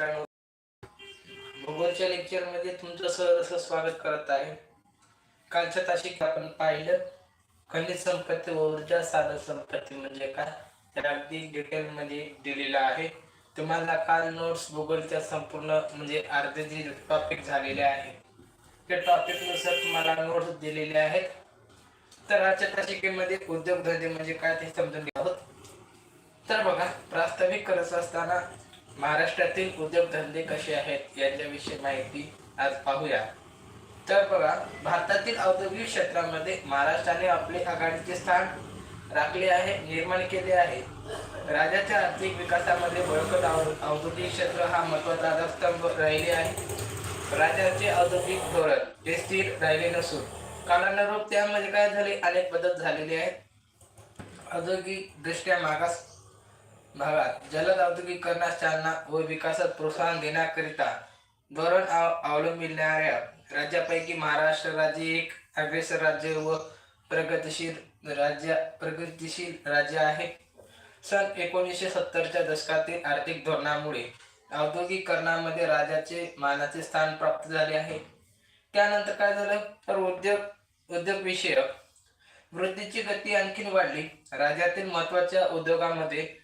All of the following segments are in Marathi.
मित्रांनो भूगोलच्या लेक्चरमध्ये तुमचं सहर्ष स्वागत करत आहे. कालच्या तासिक आपण पाहिलं खनिज संपत्ती व ऊर्जा साधन संपत्ती म्हणजे काय? तर अगदी डिटेल मध्ये दिलेलं आहे. तुम्हाला काल नोट्स भूगोलच्या संपूर्ण म्हणजे अर्धे जे टॉपिक झालेले आहे त्या टॉपिकनुसार तुम्हाला नोट्स दिलेले आहेत. तर आजच्या तासिकेमध्ये उद्योगधंदे म्हणजे काय ते समजून घ्या आहोत. तर बघा प्रास्ताविक करत असताना महाराष्ट्रातील उद्योगधंदे कसे आहेत यांच्याविषयी माहिती आज पाहूया. तर बघा भारतातील औद्योगिक क्षेत्रामध्ये महाराष्ट्राने आपले आघाडीचे स्थान राखले आहे निर्माण केले आहे. राज्याच्या आर्थिक विकासामध्ये बळकट औद्योगिक क्षेत्र हा महत्त्वाचा आधारस्तंभ राहिले आहे. राज्याचे औद्योगिक धोरण हे स्थिर राहिले नसून कालानुरूप त्यामध्ये काय झाले? अनेक बदल झालेले आहेत. औद्योगिक दृष्ट्या मागास भागात जलद औद्योगिकरणास चालना व विकासात प्रोत्साहन देण्याकरिता धोरण अवलंबिणाऱ्या राज्यापैकी महाराष्ट्र राज्य एक अग्रेसर राज्य व प्रगतिशील राज्य प्रगतिशील राज्य आहे. सन एकोणीसशे सत्तरच्या दशकातील आर्थिक धोरणामुळे औद्योगिकरणामध्ये राज्याचे मानाचे स्थान प्राप्त झाले आहे. त्यानंतर काय झालं? तर उद्योग उद्योग विषयक वृद्धीची गती आणखीन वाढली. राज्यातील महत्त्वाच्या उद्योगामध्ये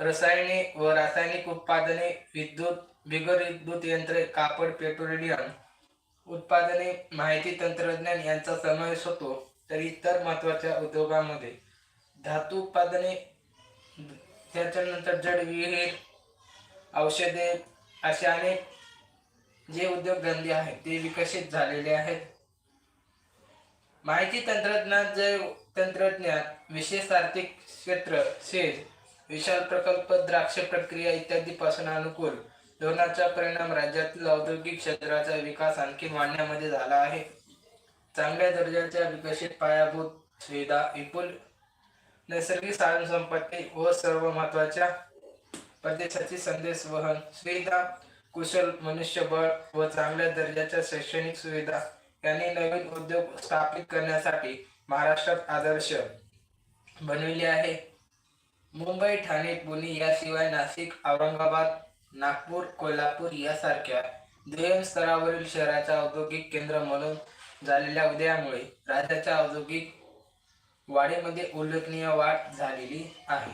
रसायने व रासायनिक उत्पादने विद्युत बिगर विद्युत यंत्रे कापड पेट्रोलियम उत्पादने माहिती तंत्रज्ञान यांचा समावेश होतो. तर इतर महत्त्वाच्या उद्योगामध्ये धातू उत्पादने त्याच्यानंतर जडविहीर औषधे असे अनेक जे उद्योगधंदे आहेत ते विकसित झालेले आहेत. माहिती तंत्रज्ञान जैव तंत्रज्ञान विशेष आर्थिक क्षेत्र सेज विशाल प्रकल्प द्राक्ष प्रक्रिया इत्यादी पासून अनुकूल. धोरणाचा परिणाम राज्यातील औद्योगिक क्षेत्राचा विकास आणखी वाढण्यामध्ये झाला आहे. चांगल्या दर्जाच्या विकसित पायाभूत सुविधा विपुल नैसर्गिक साधनसंपत्ती व सर्व महत्त्वाच्या प्रदेशाची संदेश वहन सुविधा कुशल मनुष्यबळ व चांगल्या दर्जाच्या शैक्षणिक सुविधा यांनी नवीन उद्योग स्थापित करण्यासाठी महाराष्ट्रात आदर्श बनविले आहे. मुंबई ठाणे पुणे याशिवाय नाशिक औरंगाबाद नागपूर कोल्हापूर यासारख्या दुय्यम स्तरावरील शहराच्या औद्योगिक केंद्र म्हणून झालेल्या उदयामुळे राज्याच्या औद्योगिक वाढीमध्ये उल्लेखनीय वाढ झालेली आहे.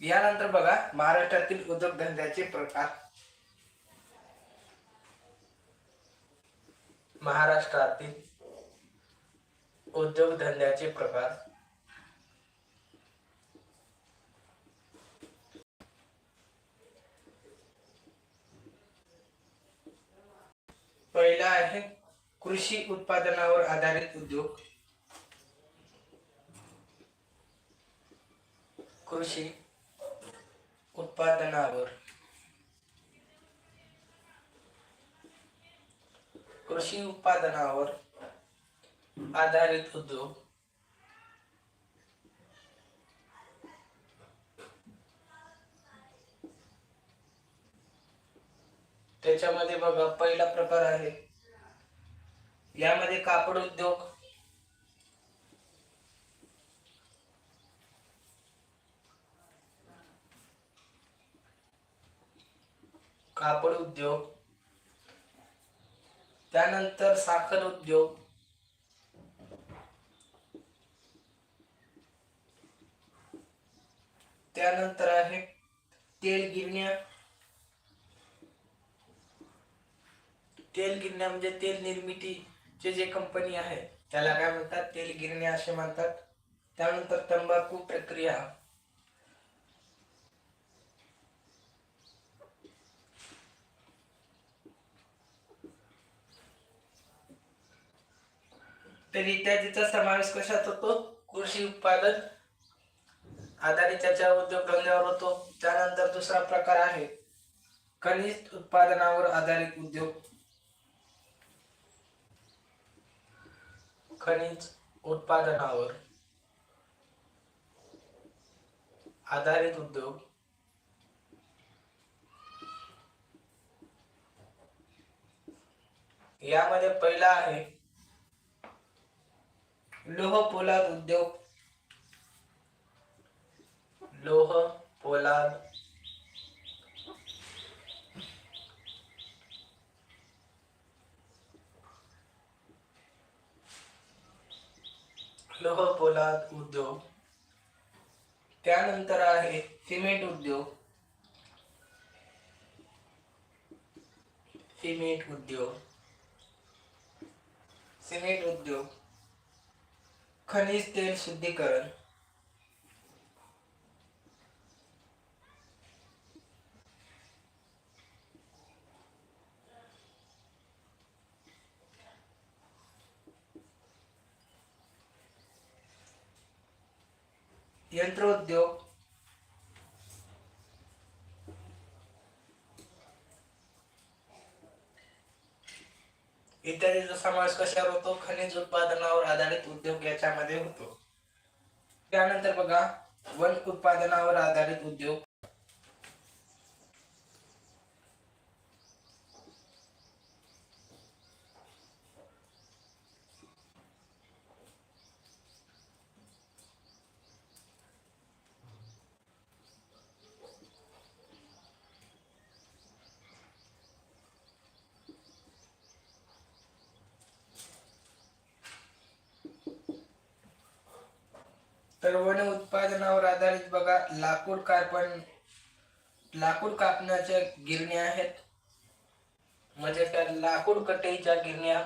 यानंतर बघा महाराष्ट्रातील उद्योगधंद्याचे प्रकार. महाराष्ट्रातील उद्योगधंद्याचे प्रकार. पहिला आहे कृषी उत्पादनावर आधारित उद्योग. कृषी उत्पादनावर. कृषी उत्पादनावर आधारित उद्योग. बघा पहिला प्रकार आहे. यामध्ये कापड उद्योग. कापड उद्योग. त्यानंतर साखर उद्योग. त्यानंतर आहे तेल गिरण्या. तेल गिरण्या म्हणजे तेल निर्मितीचे जे कंपनी आहे त्याला काय म्हणतात? तेल गिरण्या असे म्हणतात. त्यानंतर तंबाखू प्रक्रिया. तर इत्यादीचा समावेश कशात होतो? कृषी उत्पादन आधारित त्याच्या उद्योगधंद्यावर होतो. त्यानंतर दुसरा प्रकार आहे खनिज उत्पादनावर आधारित उद्योग. खनिज उत्पादनावर आधारित उद्योग यामध्ये पहिला आहे लोह पोलाद उद्योग. लोह पोलाद लोह पोलाद उद्योग. त्यानंतर आहे सिमेंट उद्योग. सिमेंट उद्योग. सिमेंट उद्योग. खनिज तेल शुद्धीकरण. यंत्रोद्योग. इत्यादीचा समावेश कशावर होतो? खनिज उत्पादनावर आधारित उद्योग याच्यामध्ये होतो. त्यानंतर बघा वन उत्पादनावर आधारित उद्योग तर वन उत्पादनावर आधारित बघा लाकूड कार्बन लाकूड कापण्याच्या गिरण्या आहेत. म्हणजे त्या लाकूड कटईच्या गिरण्या.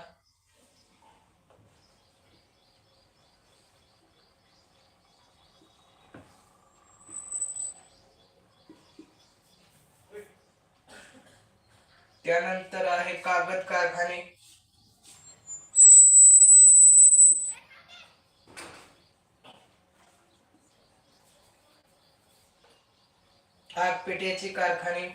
त्यानंतर आहे कागद कारखाने. पेट्याचे कारखाने.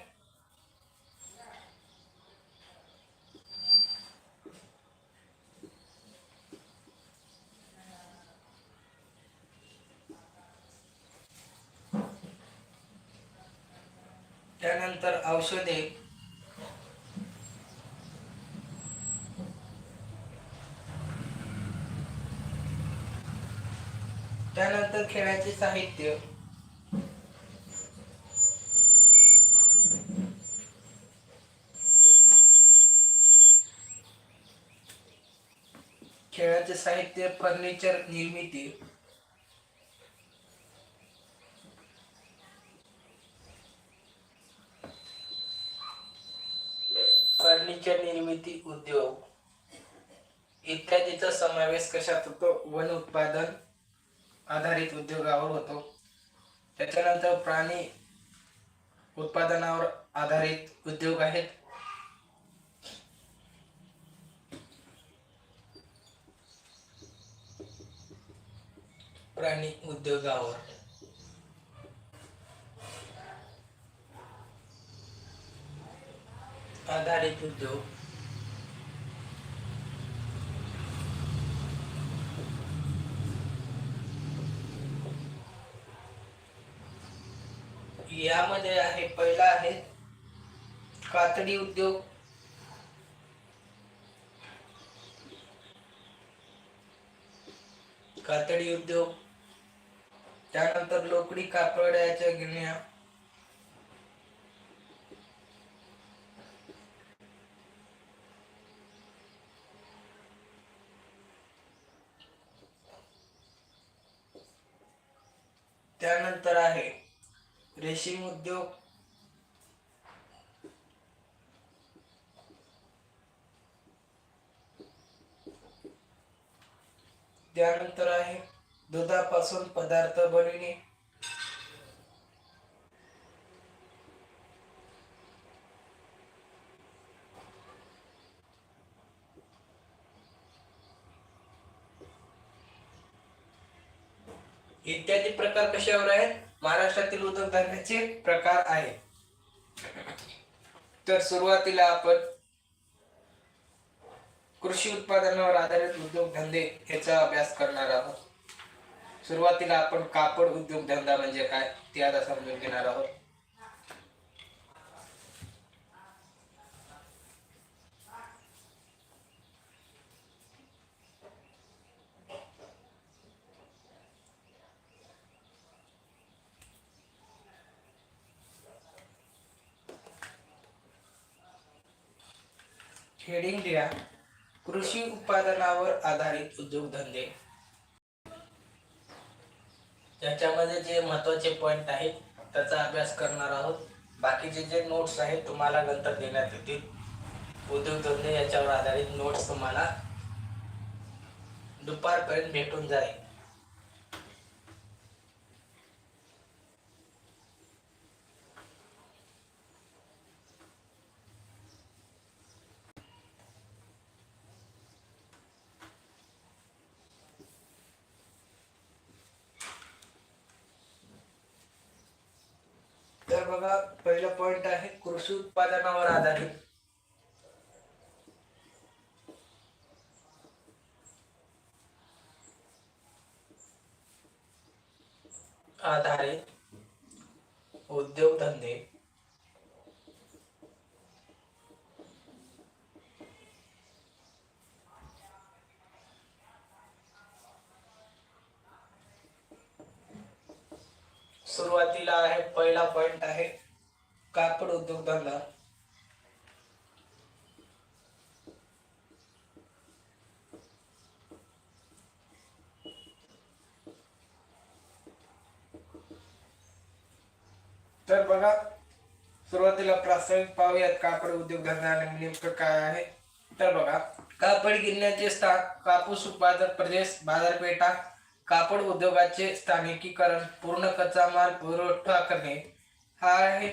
त्यानंतर औषधे. त्यानंतर खेळाचे साहित्य खेळाचे साहित्य फर्निचर निर्मिती. फर्निचर निर्मिती उद्योग. इत्यादीचा समावेश कशात होतो? वन उत्पादन आधारित उद्योगावर होतो. त्याच्यानंतर प्राणी उत्पादनावर आधारित उद्योग आहेत. प्राणी उद्योगावर. आधारित उद्योग. यामध्ये आहे पहिला आहे कातडी उद्योग. कातडी उद्योग. त्यानंतर लोकडी कापडाच्या गिरण्या. त्यानंतर आहे रेशीम उद्योग. त्यानंतर आहे दुधापासून पदार्थ बनविणे. इत्यादी प्रकार कशावर आहेत? महाराष्ट्रातील उद्योगधंद्याचे प्रकार आहेत. तर सुरुवातीला आपण कृषी उत्पादनावर आधारित उद्योगधंदे याचा अभ्यास करणार आहोत. सुरुवातीला आपण कापड उद्योगधंदा म्हणजे काय ते आता समजून घेणार आहोत. हेडिंग लिहा कृषी उत्पादनावर आधारित उद्योगधंदे त्याच्यामध्ये जे महत्त्वाचे पॉईंट आहेत त्याचा अभ्यास करणार आहोत. बाकीचे जे नोट्स आहेत तुम्हाला नंतर देण्यात येतील. उद्योगधंदे याच्यावर आधारित नोट्स तुम्हाला दुपारपर्यंत भेटून जाईल. बघा पहिला पॉइंट आहे कृषी उत्पादनावर आधारित उद्योगधंदे सुरुवातीला आहे पहिला पॉइंट आहे कापड उद्योगधंदा तर बघा सुरुवातीला प्रास्ताविक पाहूयात कापड उद्योगधंदा आणि नेमकं काय आहे. तर बघा कापड गिरण्याचे स्थान कापूस उत्पादक प्रदेश बाजारपेठा कापड उद्योगाचे स्थानिकीकरण पूर्ण कच्चा माल पुरवठा करणे. हा आहे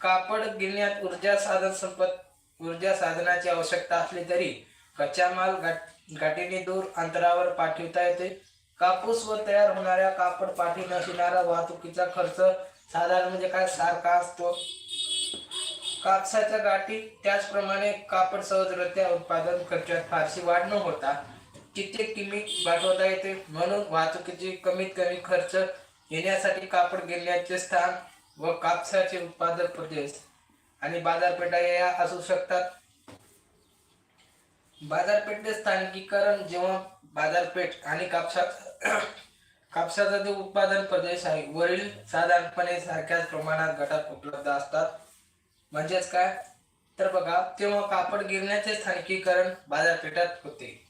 कापड गिरण्यात ऊर्जा साधन संपत ऊर्जा साधनाची आवश्यकता असली तरी कच्चा माल गाठ गाठीने दूर अंतरावर पाठवता येते. कापूस व तयार होणाऱ्या कापड पाठी नसणारा वाहतुकीचा खर्च साधारण म्हणजे काय सारखा असतो. कापसाच्या गाठी त्याचप्रमाणे कापड सहजरित्या उत्पादन खर्चात फारशी वाढ न होता कित्येक किमी पाठवता येते. म्हणून वाहतुकीची कमीत कमी खर्च येण्यासाठी कापड गिरण्याचे स्थान व कापसाचे उत्पादन प्रदेश आणि बाजारपेठा या असू शकतात. बाजारपेठे स्थानिकीकरण जेव्हा बाजारपेठ आणि कापसात कापसाचा जो उत्पादन प्रदेश आहे वरील साधारणपणे सारख्याच प्रमाणात घटक उपलब्ध असतात. म्हणजेच काय? तर बघा तेव्हा कापड गिरण्याचे स्थानिकीकरण बाजारपेठात होते.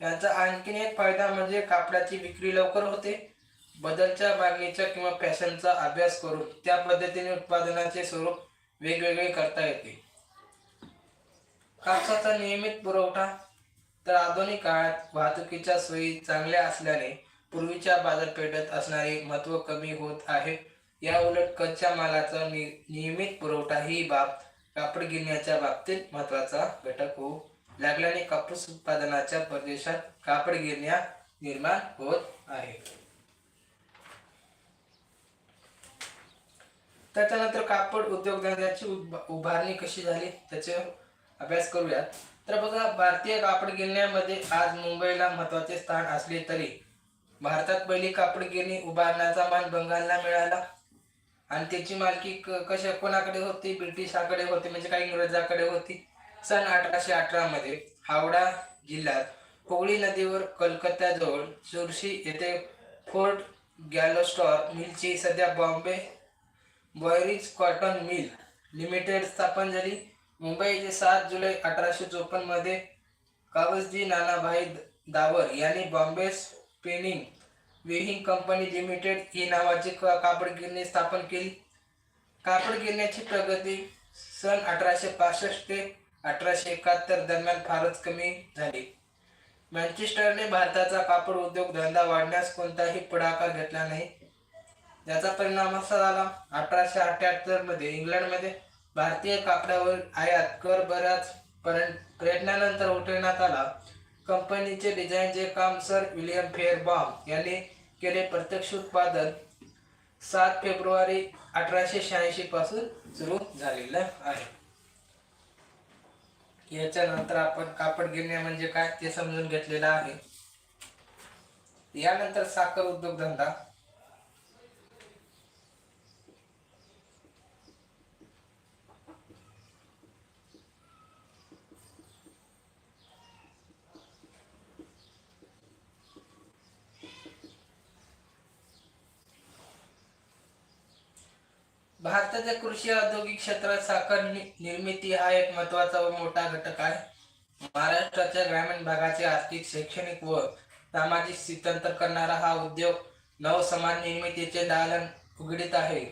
याचा आणखीन एक फायदा म्हणजे कापडाची विक्री लवकर होते. बदलच्या मागणीचा किंवा फॅशनचा अभ्यास करून त्या पद्धतीने उत्पादनाचे स्वरूप वेगवेगळे करता येते. कापसाचा नियमित पुरवठा तर आधुनिक काळात वाहतुकीच्या सोयी चांगल्या असल्याने पूर्वीच्या बाजारपेठेत असणारे महत्त्व कमी होत आहे. या उलट कच्च्या मालाचा नियमित पुरवठा ही बाब कापड गिरण्याच्या बाबतीत महत्त्वाचा घटक होऊ लागल्याने कापूस उत्पादनाच्या परदेशात कापड गिरण्या निर्माण होत आहे. त्याच्यानंतर कापड उद्योगधंद्याची उभ- उभारणी कशी झाली त्याचे अभ्यास करूयात. तर बघा भारतीय कापड गिरण्यामध्ये आज मुंबईला महत्त्वाचे स्थान असले तरी भारतात पहिली कापड गिरणी उभारण्याचा मान बंगालला मिळाला. आणि त्याची मालकी क- कशा कोणाकडे होती? ब्रिटिशाकडे होती म्हणजे काही इंग्रजाकडे होती. सन अठराशे अठरा मध्ये हावडा जिल्ह्यात हुगळी नदीवर कलकत्ताजवळ चुरशी येथे फोर्ट गॅलोस्टॉर मिलची सध्या बॉम्बे बॉयरीज कॉटन मिल लिमिटेड स्थापन झाली. मुंबईचे सात जुलै अठराशे चोपन्नमध्ये कावसजी नानाभाई दावर यांनी Bombay spinning weaving company limited ही नावाची क- कापड गिरणी स्थापन केली. कापड गिरण्याची प्रगती सन अठराशे पासष्ट ते अठराशे एकाहत्तर दरम्यान फारच कमी झाली. मँचेस्टरने भारताचा कापड उद्योग धंदा वाढण्यास कोणताही पुढाकार घेतला नाही. याचा परिणाम असा झाला अठराशे अठ्याहत्तरमध्ये इंग्लंडमध्ये भारतीय कापडावर आयात कर बऱ्याच पर्यटनानंतर उठवण्यात आला. कंपनीचे डिझाईनचे काम सर विलियम फेअरबॉम यांनी केले प्रत्यक्ष उत्पादन. सात फेब्रुवारी अठराशे शहाऐंशी पासून सुरू झालेलं आहे. याच्यानंतर आपण कापड गिरण्या म्हणजे काय ते समजून घेतलेलं आहे. यानंतर साखर उद्योगधंदा. भारताच्या कृषी औद्योगिक क्षेत्रात साखर नि- निर्मिती हा एक महत्त्वाचा व मोठा घटक आहे. महाराष्ट्राच्या ग्रामीण भागाचे आर्थिक शैक्षणिक व सामाजिक स्थित्यंतर करणारा हा उद्योग नवसमान निर्मितीचे दालन उघडीत आहे.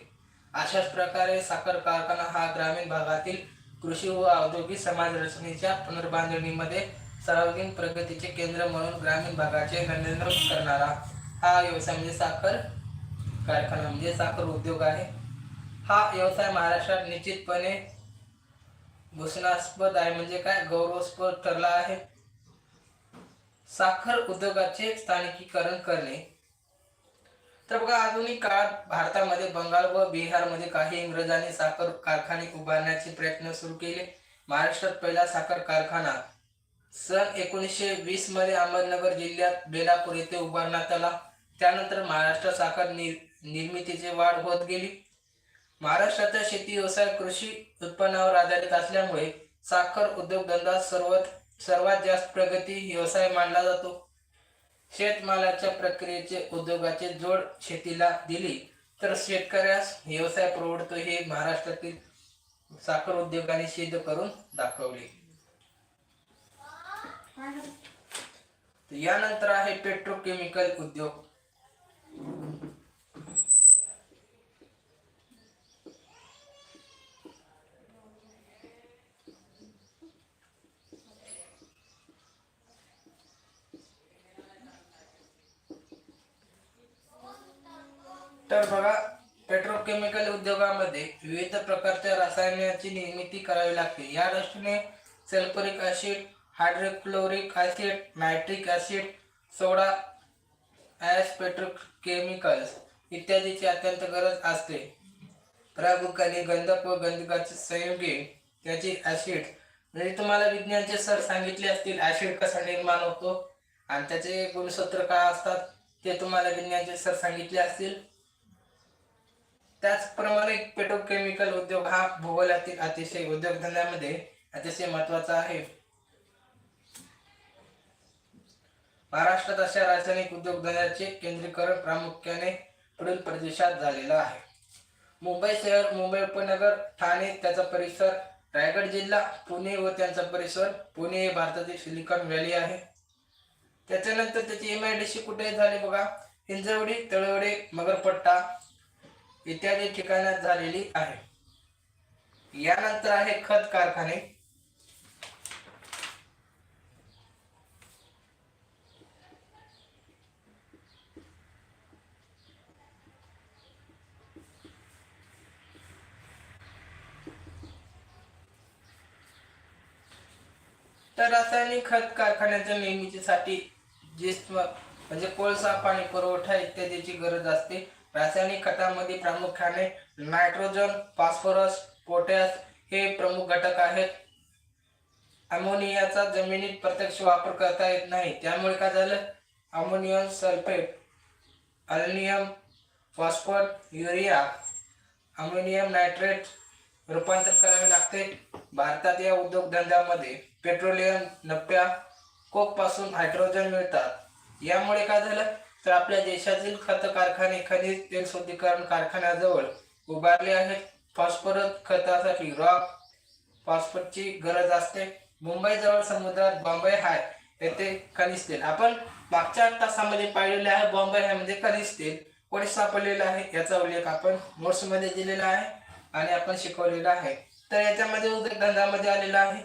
अशाच प्रकारे साखर कारखाना हा ग्रामीण भागातील कृषी व औद्योगिक समाज रचनेच्या पुनर्बांधणीमध्ये सार्वजनिक प्रगतीचे केंद्र म्हणून ग्रामीण भागाचे नंदनवन करणारा हा व्यवसाय म्हणजे साखर कारखाना म्हणजे साखर उद्योग आहे. हा व्यवसाय महाराष्ट्रात निश्चितपणे घोषणास्पद आहे. म्हणजे काय? गौरवास्पद ठरला आहे. साखर उद्योगाचे स्थानिकीकरण करणे. तर बघा आधुनिक काळात भारतामध्ये बंगाल व बिहारमध्ये काही इंग्रजांनी साखर कारखाने उभारण्याचे प्रयत्न सुरू केले. महाराष्ट्रात पहिला साखर कारखाना सन एकोणीसशे वीसमध्ये अहमदनगर जिल्ह्यात बेलापूर येथे उभारण्यात आला. त्यानंतर महाराष्ट्र साखर निर्मितीची वाढ होत गेली. महाराष्ट्राचा शेती व्यवसाय कृषी उत्पन्नावर आधारित असल्यामुळे साखर उद्योगधंदा सर्वात सर्वात जास्त प्रगती व्यवसाय मानला जातो. शेतमालाच्या प्रक्रियेचे उद्योगाचे जोड शेतीला दिली तर शेतकऱ्यास व्यवसाय परवडतो हे महाराष्ट्रातील साखर उद्योगाने सिद्ध करून दाखवले. यानंतर आहे पेट्रोकेमिकल उद्योग. तर बघा पेट्रोकेमिकल उद्योगामध्ये विविध प्रकारच्या रसायनांची निर्मिती करावी लागते. या दृष्टीने sulphuric acid hydrochloric acid nitric acid soda ash petrochemicals इत्यादीची अत्यंत गरज असते. प्रामुख्याने गंधक व गंधकाचे संयोगे त्याची ऍसिड म्हणजे तुम्हाला विज्ञानचे सर सांगितले असतील ऍसिड कसा निर्माण होतो आणि त्याचे गुणसूत्र काय असतात ते तुम्हाला विज्ञानचे सर सांगितले असतील. त्याचप्रमाणे पेट्रोकेमिकल उद्योग हा भूगोलातील अतिशय उद्योगधंद्यामध्ये अतिशय महत्त्वाचा आहे. महाराष्ट्रात अशा रासायनिक उद्योगधंद्याचे केंद्रीकरण प्रामुख्याने पुढील प्रदेशात झालेलं आहे. मुंबई शहर मुंबई उपनगर ठाणे त्याचा परिसर रायगड जिल्हा पुणे व त्यांचा परिसर पुणे हे भारतातील सिलिकॉन व्हॅली आहे. त्याच्यानंतर त्याची एम आय डी सी कुठे झाली बघा हिंजवडी तळवडे मगरपट्टा इत्यादी ठिकाणात झालेली आहे. यानंतर आहे खत कारखाने. तर रासायनिक खत कारखान्याच्या निर्मितीसाठी जे म्हणजे कोळसा पाणी पुरवठा इत्यादीची गरज असते. रासायनिक खतामध्ये प्रामुख्याने नायट्रोजन फॉस्फरस पोटॅश हे प्रमुख घटक आहेत. अमोनियाचा जमिनीत प्रत्यक्ष वापर करता येत नाही. त्यामुळे काय झालं? Ammonium sulphate aluminium phosphate urea ammonium nitrate रूपांतर करावे लागते. भारतात या उद्योगधंद्यामध्ये पेट्रोलियम नफ्या कोकपासून हायड्रोजन मिळतात. यामुळे काय झालं? तर आपल्या देशातील खत कारखाने खनिज तेल शुद्धीकरण कारखान्याजवळ उभारले आहेत. फॉस्फरस खतासाठी रॉक फॉस्फरची गरज असते. मुंबई जवळ समुद्रात बॉम्बे हाय येथे खनिज तेल. आपण मागच्या तासामध्ये पाहिलेले आहे बॉम्बे हाय म्हणजे खनिज तेल. कोणी सापडलेलं आहे याचा उल्लेख आपण नोट्समध्ये दिलेला आहे आणि आपण शिकवलेला आहे. तर याच्यामध्ये उद्योगधंदामध्ये आलेला आहे.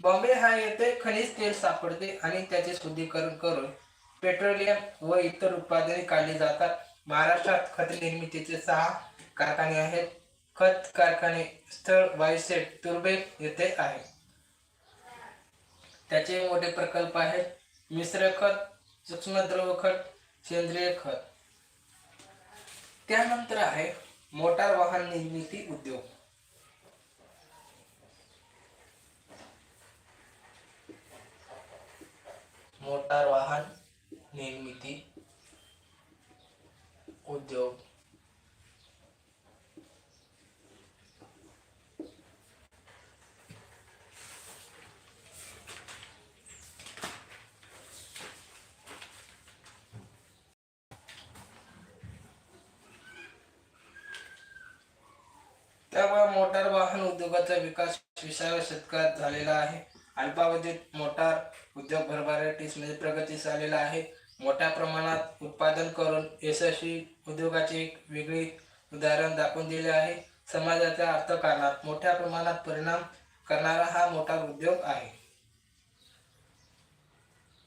बॉम्बे हाय येथे खनिज तेल सापडते आणि त्याचे शुद्धीकरण करून पेट्रोलियम व इतर उत्पादने काढली जातात. महाराष्ट्रात खत निर्मितीचे सहा कारखाने आहेत. खत कारखाने स्थळ वायसेट तुर्बे येथे आहे. त्याचे मोठे प्रकल्प आहेत. मिश्र खत सूक्ष्म द्रव खत सेंद्रिय खत. त्यानंतर आहे मोटार वाहन निर्मिती उद्योग. मोटार वाहन निर्मिती उद्योग. त्यामुळे मोटार वाहन उद्योगाचा विकास विसाव्या शतकात झालेला आहे. अल्पावधीत मोटार उद्योग भरभराटीस म्हणजे प्रगतीस आलेला आहे. मोठ्या प्रमाणात उत्पादन करून यशस्वी उद्योगाचे एक वेगळे उदाहरण दाखवून दिले आहे. समाजाच्या अर्थकारणात मोठ्या प्रमाणात परिणाम करणारा हा मोठा उद्योग आहे.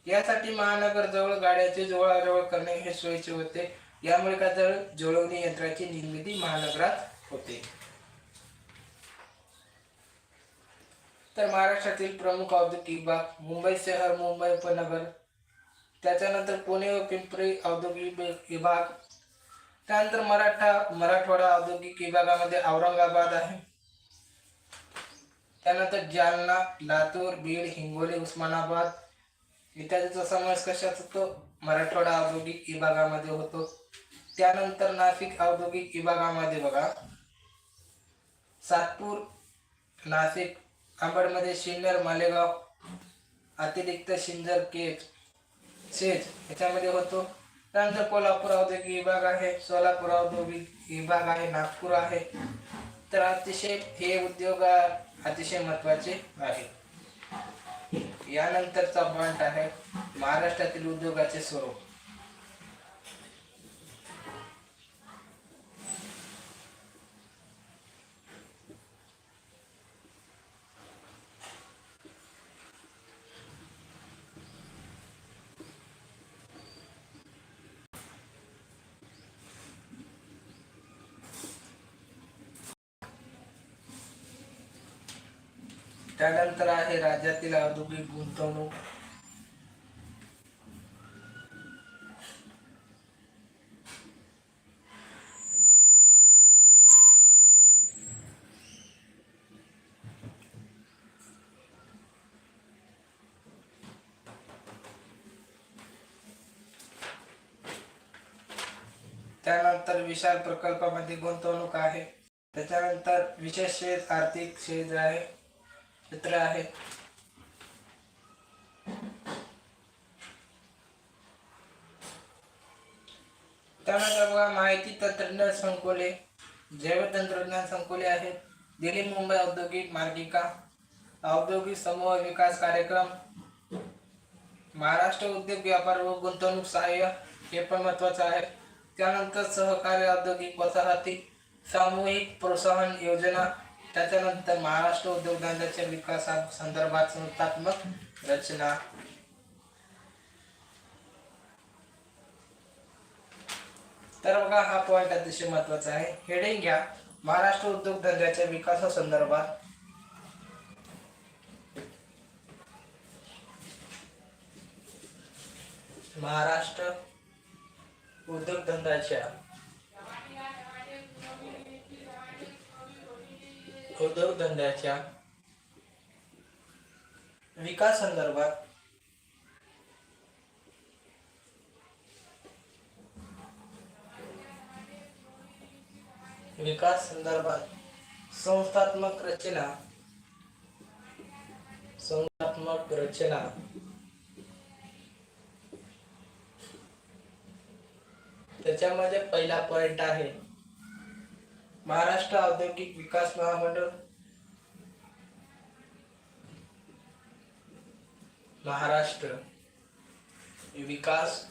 यासाठी महानगर जवळ गाड्याचे जवळजवळ करणे हे सोयीचे होते. यामुळे का जळ जुळवणी यंत्राची निर्मिती महानगरात होते. तर महाराष्ट्रातील प्रमुख औद्योगिक भाग मुंबई शहर मुंबई उपनगर त्याच्यानंतर पुणे व पिंपरी औद्योगिक विभाग. त्यानंतर मराठा मराठवाडा औद्योगिक विभागामध्ये औरंगाबाद आहे. त्यानंतर जालना लातूर बीड हिंगोली उस्मानाबाद. इत्यादीचा समावेश कशात होतो? मराठवाडा औद्योगिक विभागामध्ये होतो. त्यानंतर नाशिक औद्योगिक विभागामध्ये बघा. सातपूर नाशिक अंबडमध्ये सिन्नर मालेगाव. अतिरिक्त सिंजर केप सेज याच्यामध्ये होतो. त्यानंतर कोल्हापूर औद्योगिक विभाग आहे सोलापूर औद्योगिक विभाग आहे नागपूर आहे. तर अतिशय हे उद्योग अतिशय महत्त्वाचे आहे. यानंतरचा पॉइंट आहे महाराष्ट्रातील उद्योगाचे स्वरूप. त्यानंतर आहे राज्यातील औद्योगिक गुंतवणूक. त्यानंतर विशाल प्रकल्पामध्ये गुंतवणूक आहे. त्याच्यानंतर विशेष शेत आर्थिक क्षेत्र आहे. चित्र आहेत त्यानंतर बघा माहिती तंत्रज्ञान संकुले जैवतंत्रज्ञान संकुले आहेत. दिल्ली मुंबई औद्योगिक मार्गिका औद्योगिक समूह विकास कार्यक्रम महाराष्ट्र उद्योग व्यापार व गुंतवणूक सहाय्य हे पण महत्वाचं आहे. त्यानंतर सहकार्य औद्योगिक वसाहती सामूहिक प्रोत्साहन योजना त्याच्यानंतर महाराष्ट्र उद्योगधंद्याच्या विकासा संदर्भात संस्थात्मक रचना. तर बघा हा पॉइंट अतिशय महत्त्वाचा आहे. हेडिंग घ्या. महाराष्ट्र उद्योगधंद्याच्या विकासा संदर्भात. महाराष्ट्र उद्योगधंद्याच्या उद्योगधंद्याच्या विकास संदर्भात विकास संदर्भात संस्थात्मक रचना संस्थात्मक रचना. त्याच्यामध्ये पहिला पॉइंट आहे. महाराष्ट्र औद्योगिक विकास महामंडळ. महाराष्ट्र विकास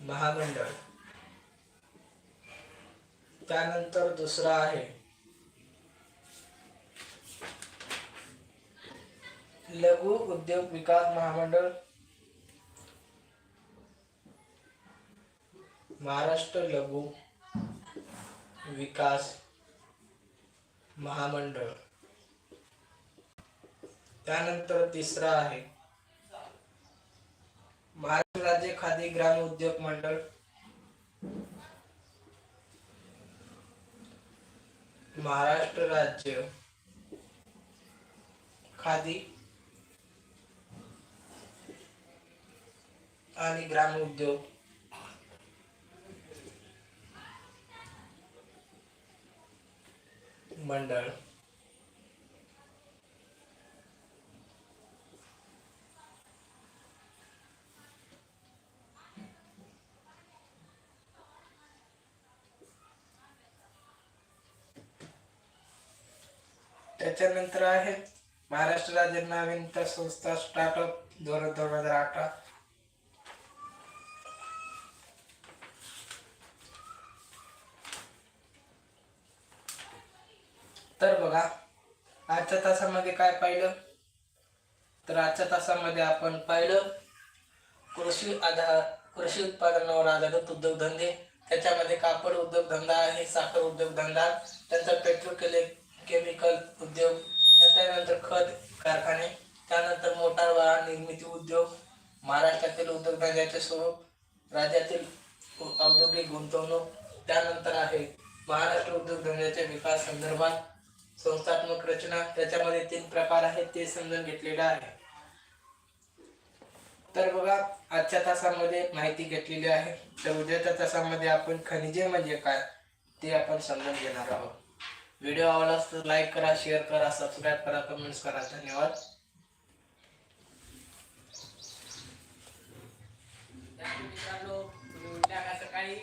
महामंडळ. त्यानंतर दुसरा आहे लघु उद्योग विकास महामंडळ. महाराष्ट्र लघु विकास महामंडळ. त्यानंतर तिसरा आहे. महाराष्ट्र राज्य खादी ग्राम उद्योग मंडळ. महाराष्ट्र राज्य खादी आणि ग्राम उद्योग. मंडळ. त्याच्यानंतर आहे महाराष्ट्र राज्य नाविन्यता संस्था स्टार्टअप धोरण दोन हजार अठरा. तर बघा आजच्या तासामध्ये काय पाहिलं? तर आजच्या तासामध्ये आपण पाहिलं कृषी आधार कृषी उत्पादनावर आधारित उद्योगधंदे त्याच्यामध्ये कापड उद्योगधंदा आहे साखर उद्योगधंदा त्यानंतर पेट्रोकेले केमिकल उद्योग. त्यानंतर खत कारखाने. त्यानंतर मोटार वाहन निर्मिती उद्योग. महाराष्ट्रातील उद्योगधंद्याचे स्वरूप. राज्यातील औद्योगिक गुंतवणूक. त्यानंतर आहे महाराष्ट्र उद्योगधंद्याच्या विकास संदर्भात. संस्थात्मक रचना त्याच्यामध्ये तीन प्रकार आहेत ते समजून घेतलेलं आहे. तर बघा आजच्या तासामध्ये माहिती घेतलेली आहे. तर उद्याच्या तासामध्ये आपण खनिजे म्हणजे काय ते आपण समजून घेणार आहोत. व्हिडिओ आवडला तर लाईक करा शेअर करा सबस्क्राईब करा कमेंट्स करा. धन्यवाद. मित्रांनो उद्या सकाळी